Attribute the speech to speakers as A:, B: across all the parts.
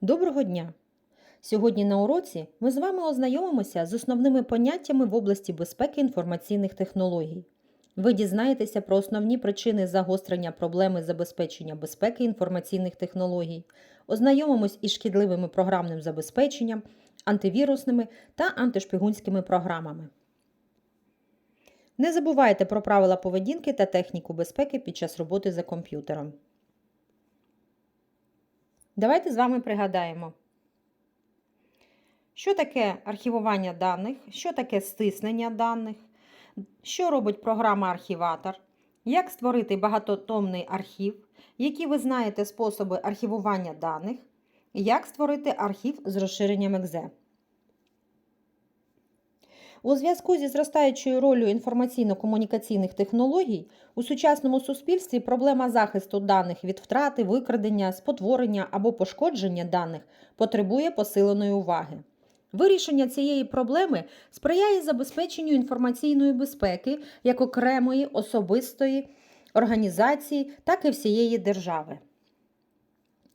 A: Доброго дня! Сьогодні на уроці ми з вами ознайомимося з основними поняттями в області безпеки інформаційних технологій. Ви дізнаєтеся про основні причини загострення проблеми забезпечення безпеки інформаційних технологій, ознайомимось із шкідливими програмним забезпеченням, антивірусними та антишпигунськими програмами. Не забувайте про правила поведінки та техніку безпеки під час роботи за комп'ютером. Давайте з вами пригадаємо, що таке архівування даних, що таке стиснення даних, що робить програма архіватор, як створити багатотомний архів, які ви знаєте способи архівування даних, як створити архів з розширенням .exe. У зв'язку зі зростаючою ролью інформаційно-комунікаційних технологій у сучасному суспільстві проблема захисту даних від втрати, викрадення, спотворення або пошкодження даних потребує посиленої уваги. Вирішення цієї проблеми сприяє забезпеченню інформаційної безпеки як окремої особистої організації, так і всієї держави.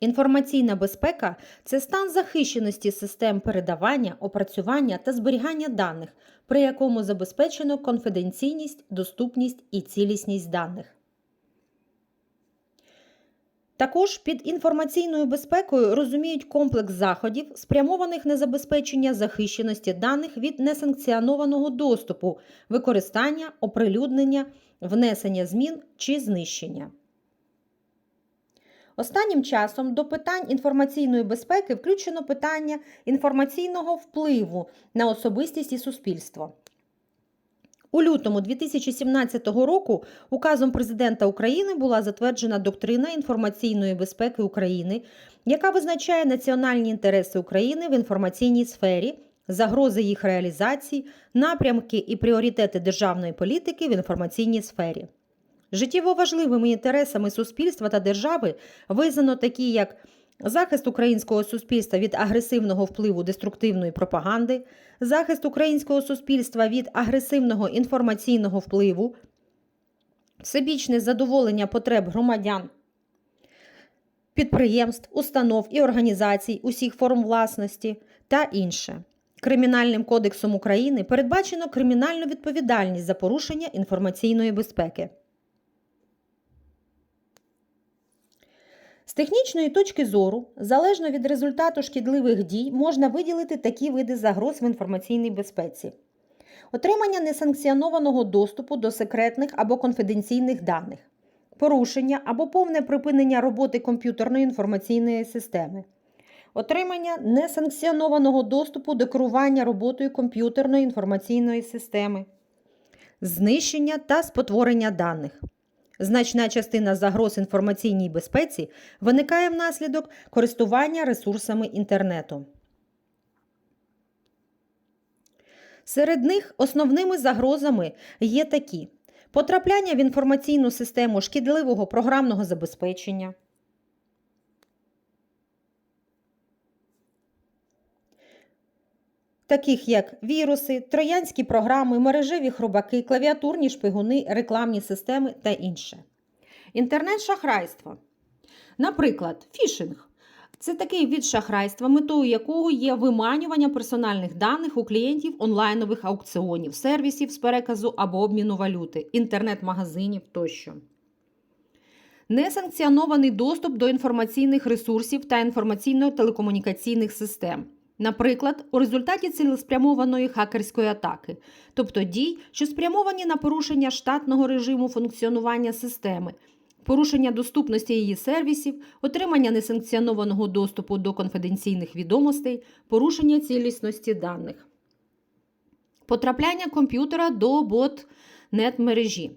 A: Інформаційна безпека це стан захищеності систем передавання, опрацювання та зберігання даних, при якому забезпечено конфіденційність, доступність і цілісність даних. Також під інформаційною безпекою розуміють комплекс заходів, спрямованих на забезпечення захищеності даних від несанкціонованого доступу, використання, оприлюднення, внесення змін чи знищення. Останнім часом до питань інформаційної безпеки включено питання інформаційного впливу на особистість і суспільство. У лютому 2017 року указом президента України була затверджена доктрина інформаційної безпеки України, яка визначає національні інтереси України в інформаційній сфері, загрози їх реалізації, напрямки і пріоритети державної політики в інформаційній сфері. Життєво важливими інтересами суспільства та держави визнано такі, як захист українського суспільства від агресивного впливу деструктивної пропаганди, захист українського суспільства від агресивного інформаційного впливу, всебічне задоволення потреб громадян, підприємств, установ і організацій усіх форм власності та інше. Кримінальним кодексом України передбачено кримінальну відповідальність за порушення інформаційної безпеки. З технічної точки зору, залежно від результату шкідливих дій, можна виділити такі види загроз в інформаційній безпеці: отримання несанкціонованого доступу до секретних або конфіденційних даних, порушення або повне припинення роботи комп'ютерної інформаційної системи, отримання несанкціонованого доступу до керування роботою комп'ютерної інформаційної системи, знищення та спотворення даних. Значна частина загроз інформаційній безпеці виникає внаслідок користування ресурсами інтернету. Серед них основними загрозами є такі: потрапляння в інформаційну систему шкідливого програмного забезпечення, таких як віруси, троянські програми, мережеві хробаки, клавіатурні шпигуни, рекламні системи та інше. Інтернет-шахрайство. Наприклад, фішинг. Це такий від шахрайства, метою якого є виманювання персональних даних у клієнтів онлайнових аукціонів, сервісів з переказу або обміну валюти, інтернет-магазинів тощо. Несанкціонований доступ до інформаційних ресурсів та інформаційно-телекомунікаційних систем. Наприклад, у результаті цілеспрямованої хакерської атаки, тобто дій, що спрямовані на порушення штатного режиму функціонування системи, порушення доступності її сервісів, отримання несанкціонованого доступу до конфіденційних відомостей, порушення цілісності даних, потрапляння комп'ютера до бот-нет мережі.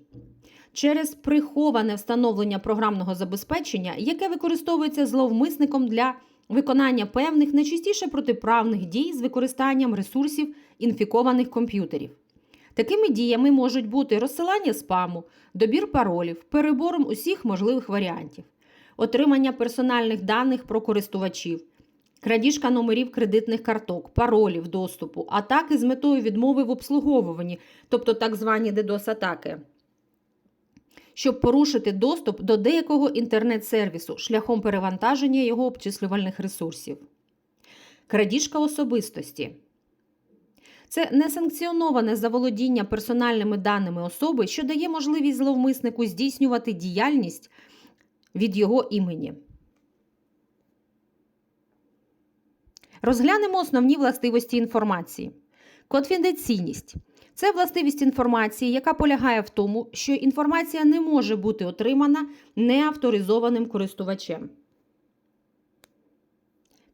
A: Через приховане встановлення програмного забезпечення, яке використовується зловмисником для виконання певних найчастіше протиправних дій з використанням ресурсів інфікованих комп'ютерів. Такими діями можуть бути розсилання спаму, добір паролів, перебором усіх можливих варіантів, отримання персональних даних про користувачів, крадіжка номерів кредитних карток, паролів доступу, атаки з метою відмови в обслуговуванні, тобто так звані DDoS-атаки. Щоб порушити доступ до деякого інтернет-сервісу шляхом перевантаження його обчислювальних ресурсів. Крадіжка особистості це несанкціоноване заволодіння персональними даними особи, що дає можливість зловмиснику здійснювати діяльність від його імені. Розглянемо основні властивості інформації. Конфіденційність це властивість інформації, яка полягає в тому, що інформація не може бути отримана неавторизованим користувачем.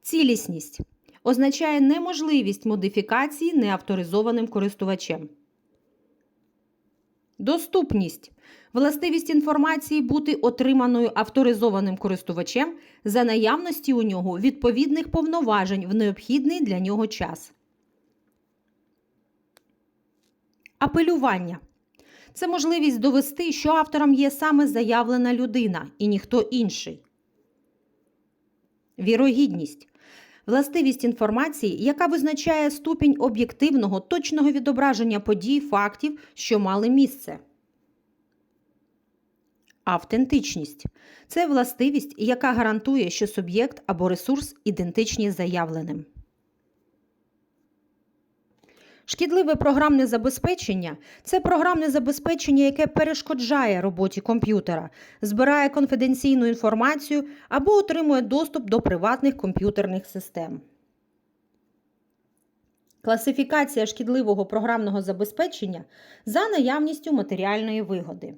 A: Цілісність означає неможливість модифікації неавторизованим користувачем. Доступність властивість інформації бути отриманою авторизованим користувачем за наявності у нього відповідних повноважень в необхідний для нього час. Апелювання це можливість довести, що автором є саме заявлена людина і ніхто інший. Вірогідність властивість інформації, яка визначає ступінь об'єктивного точного відображення подій, фактів, що мали місце. Автентичність це властивість, яка гарантує, що суб'єкт або ресурс ідентичні заявленим. Шкідливе програмне забезпечення це програмне забезпечення, яке перешкоджає роботі комп'ютера, збирає конфіденційну інформацію або отримує доступ до приватних комп'ютерних систем. Класифікація шкідливого програмного забезпечення за наявністю матеріальної вигоди.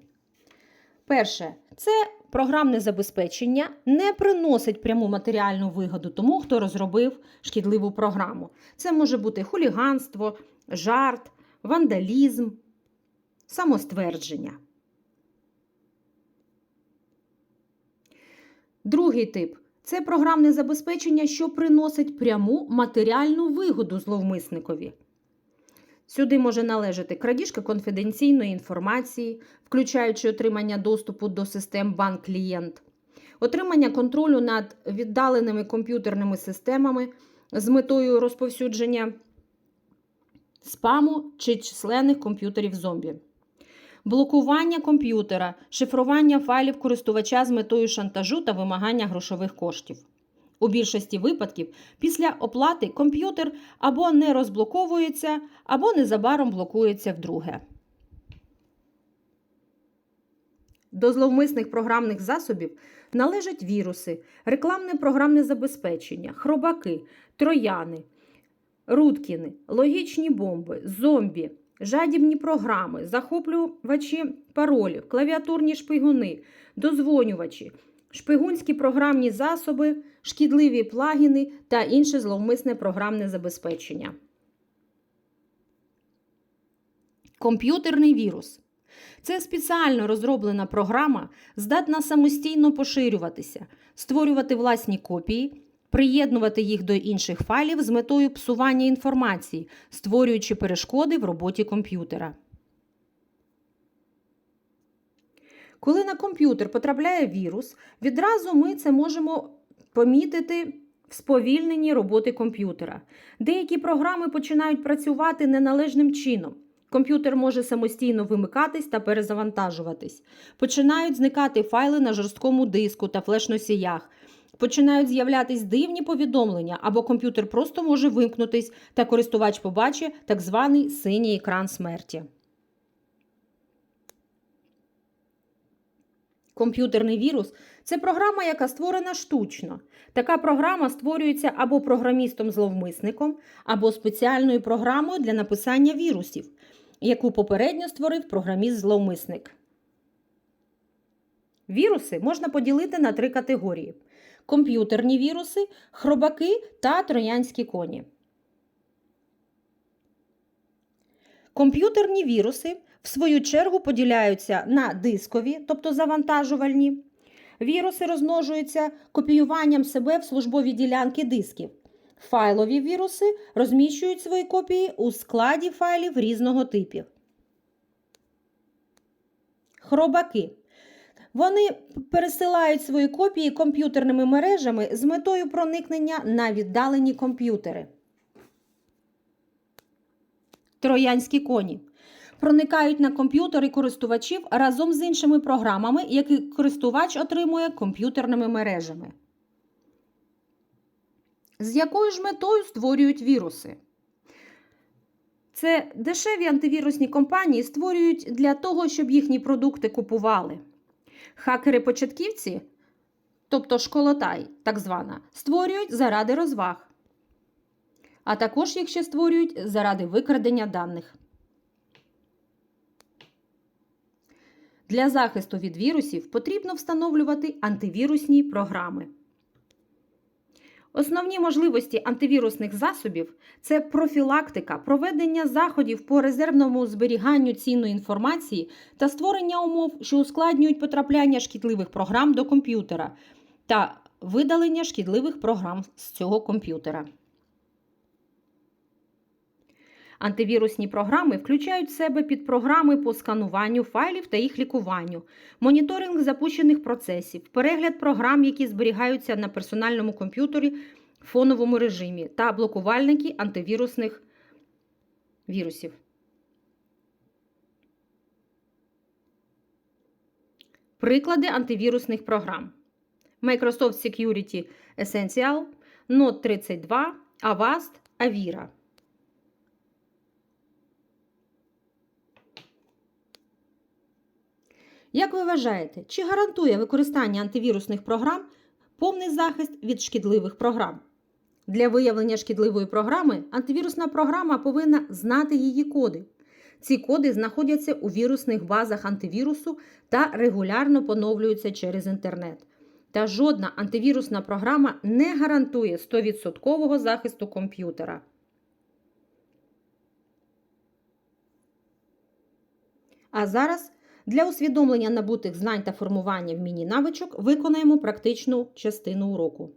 A: Перше, це програмне забезпечення не приносить пряму матеріальну вигоду тому, хто розробив шкідливу програму. Це може бути хуліганство, жарт, вандалізм, самоствердження. Другий тип це програмне забезпечення, що приносить пряму матеріальну вигоду зловмисникові. Сюди може належати крадіжка конфіденційної інформації, включаючи отримання доступу до систем банк-клієнт, отримання контролю над віддаленими комп'ютерними системами з метою розповсюдження спаму чи численних комп'ютерів зомбі, блокування комп'ютера, шифрування файлів користувача з метою шантажу та вимагання грошових коштів. У більшості випадків після оплати комп'ютер або не розблоковується, або незабаром блокується вдруге. До зловмисних програмних засобів належать віруси, рекламне програмне забезпечення, хробаки, трояни, рудкіни, логічні бомби, зомбі, жадібні програми, захоплювачі паролів, клавіатурні шпигуни, дозвонювачі, шпигунські програмні засоби, шкідливі плагіни та інше зловмисне програмне забезпечення. Комп'ютерний вірус. Це спеціально розроблена програма, здатна самостійно поширюватися, створювати власні копії, приєднувати їх до інших файлів з метою псування інформації, створюючи перешкоди в роботі комп'ютера. Коли на комп'ютер потрапляє вірус, відразу ми це можемо помітити в сповільненні роботи комп'ютера. Деякі програми починають працювати неналежним чином. Комп'ютер може самостійно вимикатись та перезавантажуватись. Починають зникати файли на жорсткому диску та флеш-носіях. Починають з'являтись дивні повідомлення, або комп'ютер просто може вимкнутись, та користувач побачить так званий синій екран смерті. Комп'ютерний вірус це програма, яка створена штучно. Така програма створюється або програмістом-зловмисником, або спеціальною програмою для написання вірусів, яку попередньо створив програміст-зловмисник. Віруси можна поділити на три категорії: комп'ютерні віруси, хробаки та троянські коні. Комп'ютерні віруси, в свою чергу, поділяються на дискові, тобто завантажувальні. Віруси розмножуються копіюванням себе в службові ділянки дисків. Файлові віруси розміщують свої копії у складі файлів різного типу. Хробаки. Вони пересилають свої копії комп'ютерними мережами з метою проникнення на віддалені комп'ютери. Троянські коні. проникають на комп'ютери користувачів разом з іншими програмами, які користувач отримує комп'ютерними мережами. З якою ж метою створюють віруси? Це дешеві антивірусні компанії створюють для того, щоб їхні продукти купували. Хакери-початківці, тобто школотай, так звана, створюють заради розваг, а також їх ще створюють заради викрадення даних. Для захисту від вірусів потрібно встановлювати антивірусні програми. Основні можливості антивірусних засобів це профілактика, проведення заходів по резервному зберіганню цінної інформації та створення умов, що ускладнюють потрапляння шкідливих програм до комп'ютера та видалення шкідливих програм з цього комп'ютера. Антивірусні програми включають в себе підпрограми по скануванню файлів та їх лікуванню, моніторинг запущених процесів, перегляд програм, які зберігаються на персональному комп'ютері в фоновому режимі, та блокувальники антивірусних вірусів. Приклади антивірусних програм: Microsoft Security Essential, Note 32, Avast, Avira. Як ви вважаєте, чи гарантує використання антивірусних програм повний захист від шкідливих програм? Для виявлення шкідливої програми антивірусна програма повинна знати її коди. Ці коди знаходяться у вірусних базах антивірусу та регулярно поновлюються через інтернет. Та жодна антивірусна програма не гарантує 100% захисту комп'ютера. А зараз для усвідомлення набутих знань та формування вмінні навичок виконаємо практичну частину уроку.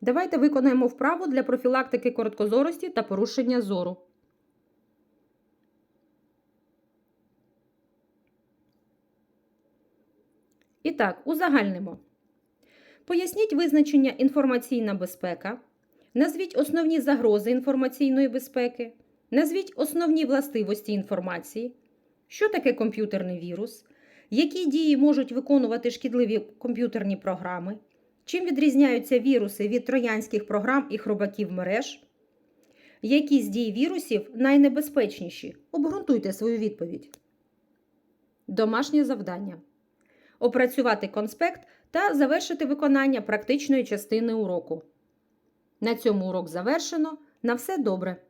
A: Давайте виконаємо вправу для профілактики короткозорості та порушення зору. І так, узагальнимо. Поясніть визначення інформаційна безпека. Назвіть основні загрози інформаційної безпеки. Назвіть основні властивості інформації. Що таке комп'ютерний вірус? Які дії можуть виконувати шкідливі комп'ютерні програми? Чим відрізняються віруси від троянських програм і хробаків мереж? Які з дій вірусів найнебезпечніші? Обґрунтуйте свою відповідь. Домашнє завдання. Опрацювати конспект та завершити виконання практичної частини уроку. На цьому урок завершено. На все добре!